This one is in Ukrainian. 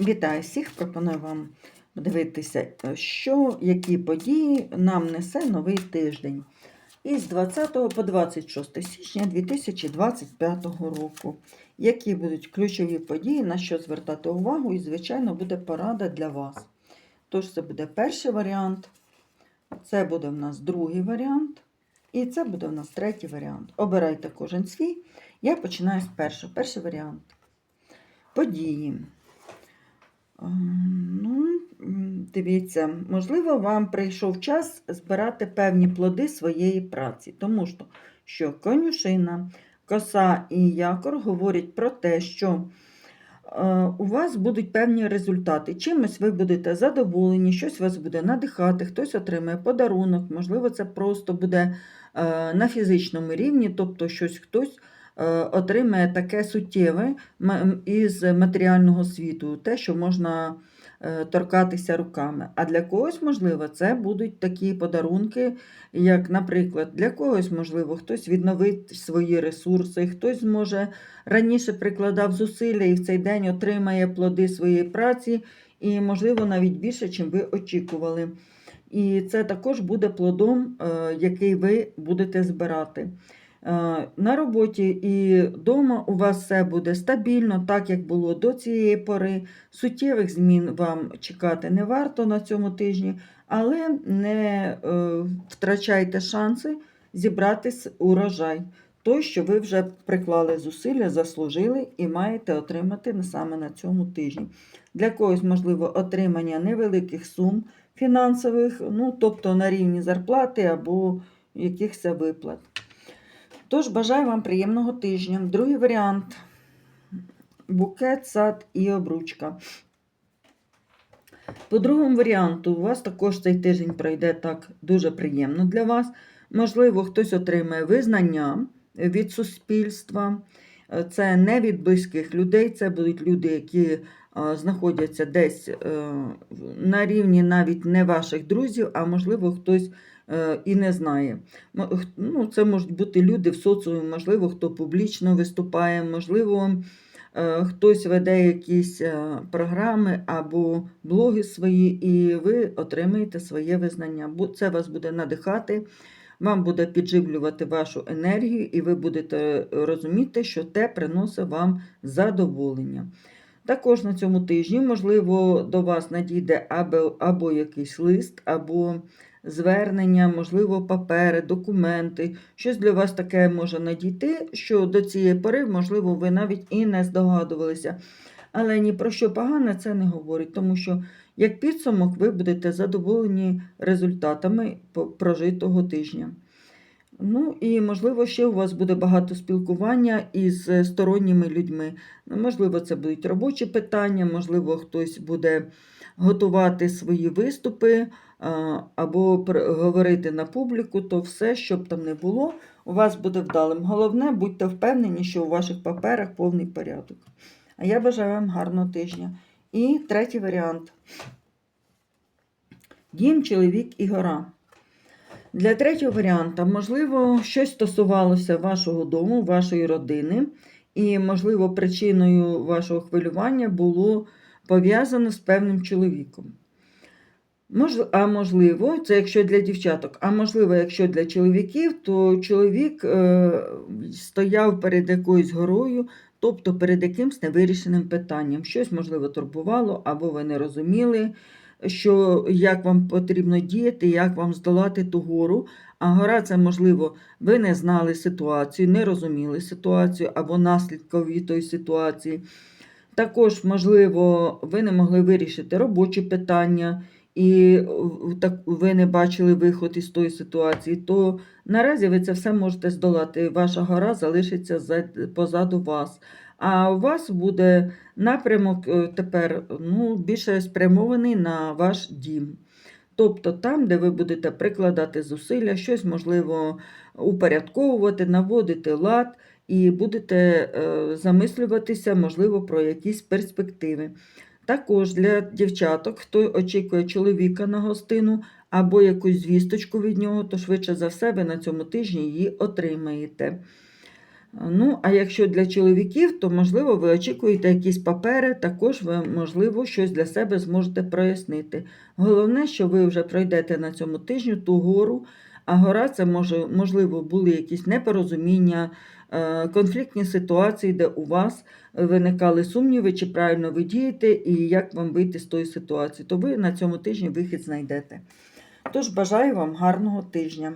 Вітаю всіх! Пропоную вам подивитися, е, що, які події нам несе новий тиждень із 20 по 26 січня 2025 року. Які будуть ключові події, на що звертати увагу, і, звичайно, буде порада для вас. Тож, це буде перший варіант, це буде в нас другий варіант, і це буде в нас третій варіант. Обирайте кожен свій. Я починаю з першого. Перший варіант. Події. Ем, Ну, дивіться, можливо, вам прийшов час збирати певні плоди своєї праці, тому що, що конюшина, коса і якор говорять про те, що е, у вас будуть певні результати. Чимось ви будете задоволені, щось вас буде надихати, хтось отримає подарунок, можливо, це просто буде е, на фізичному рівні, тобто щось хтось отримає таке суттєве із матеріального світу, те, що можна е, торкатися руками. А для когось, можливо, це будуть такі подарунки, як, наприклад, для когось, можливо, хтось відновить свої ресурси, хтось зможе раніше прикладав зусилля і в цей день отримає плоди своєї праці, і, можливо, навіть більше, чим ви очікували. І це також буде плодом, е, який ви будете збирати. Е, На роботі і вдома у вас все буде стабільно, так як було до цієї пори. Суттєвих змін вам чекати не варто на цьому тижні, але не е, втрачайте шанси зібрати урожай. Той, що ви вже приклали зусилля, заслужили і маєте отримати саме на цьому тижні. Для когось, можливо, отримання невеликих сум фінансових, ну, тобто на рівні зарплати або якихось виплат. Тож бажаю вам приємного тижня. Другий варіант букет, сад і обручка. По другому варіанту, у вас також цей тиждень пройде так дуже приємно для вас. Можливо, хтось отримає визнання від суспільства. Це не від близьких людей, це будуть люди, які е, знаходяться десь е, на рівні навіть не ваших друзів, а можливо, хтось і не знає. Ну, це можуть бути люди в соціумі, можливо, хто публічно виступає, можливо, е, хтось веде якісь е, програми або блоги свої, і ви отримаєте своє визнання. Це вас буде надихати, вам буде підживлювати вашу енергію, і ви будете розуміти, що те приносить вам задоволення. Також на цьому тижні, можливо, до вас надійде або, або якийсь лист, або звернення, можливо, папери, документи. Щось для вас таке може надійти, що до цієї пори, можливо, ви навіть і не здогадувалися. Але ні про що погане це не говорить, тому що як підсумок ви будете задоволені результатами прожитого тижня. Ну і, можливо, ще у вас буде багато спілкування із сторонніми людьми. Ну, Можливо, це будуть робочі питання, можливо, хтось буде готувати свої виступи або говорити на публіку, то все, що б там не було, у вас буде вдалим. Головне, будьте впевнені, що у ваших паперах повний порядок. А я бажаю вам гарного тижня. І третій варіант. Дім, чоловік і гора. Для третього варіанта, можливо, щось стосувалося вашого дому, вашої родини, і, можливо, причиною вашого хвилювання було пов'язано з певним чоловіком. Мож- А можливо, це якщо для дівчаток, а можливо, якщо для чоловіків, то чоловік е, стояв перед якоюсь горою, тобто перед якимсь невирішеним питанням. Щось, можливо, турбувало, або ви не розуміли, що, як вам потрібно діяти, як вам здолати ту гору. А гора це, можливо, ви не знали ситуацію, не розуміли ситуацію або наслідків від тої ситуації. Також, можливо, ви не могли вирішити робочі питання, і так ви не бачили виход із тої ситуації, то наразі ви це все можете здолати. Ваша гора залишиться позаду вас. А у вас буде напрямок е, тепер ну, більше спрямований на ваш дім. Тобто там, де ви будете прикладати зусилля, щось можливо упорядковувати, наводити лад і будете е, замислюватися, можливо, про якісь перспективи. Також для дівчаток, хто очікує чоловіка на гостину або якусь звісточку від нього, то швидше за все ви на цьому тижні її отримаєте. Ну, а якщо для чоловіків, то можливо ви очікуєте якісь папери, також ви, можливо, щось для себе зможете прояснити. Головне, що ви вже пройдете на цьому тижню ту гору, а гора це може, можливо, були якісь непорозуміння, конфліктні ситуації, де у вас виникали сумніви, чи правильно ви дієте, і як вам вийти з тої ситуації, то ви на цьому тижні вихід знайдете. Тож бажаю вам гарного тижня.